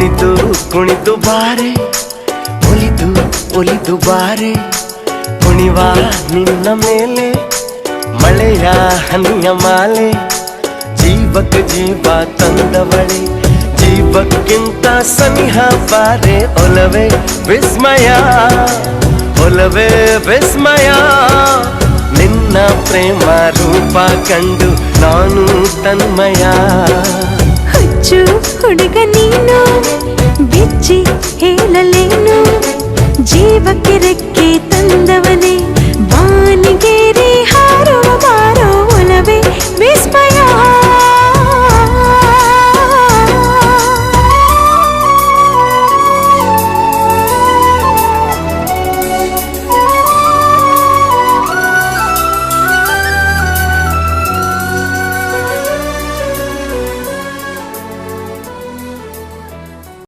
ಕುಣಿತು ಕುಣಿತು ಬಾರೆ, ಒಲಿದು ಒಲಿದು ಬಾರೆ. ಕುಣಿವ ನಿನ್ನ ಮೇಲೆ, ಮಳೆಯ ಹನಿಯ ಮಾಲೆ. ಜೀವಕ್ಕ ಜೀವ ತಂದವಳೆ, ಜೀವಕ್ಕಿಂತ ಸನಿಹ ಬಾರೆ. ಒಲವೆ ವಿಸ್ಮಯ ಒಲವೆ ವಿಸ್ಮಯ. ನಿನ್ನ ಪ್ರೇಮ ರೂಪ ಕಂಡು ನಾನು ತನ್ಮಯ. ಹುಡುಗ ನೀನು ಬಿಚ್ಚಿ ಹೇಳಲೇನು ಜೀವಕ್ಕೆ ರೆಕ್ಕೆ ತಂದವನೇ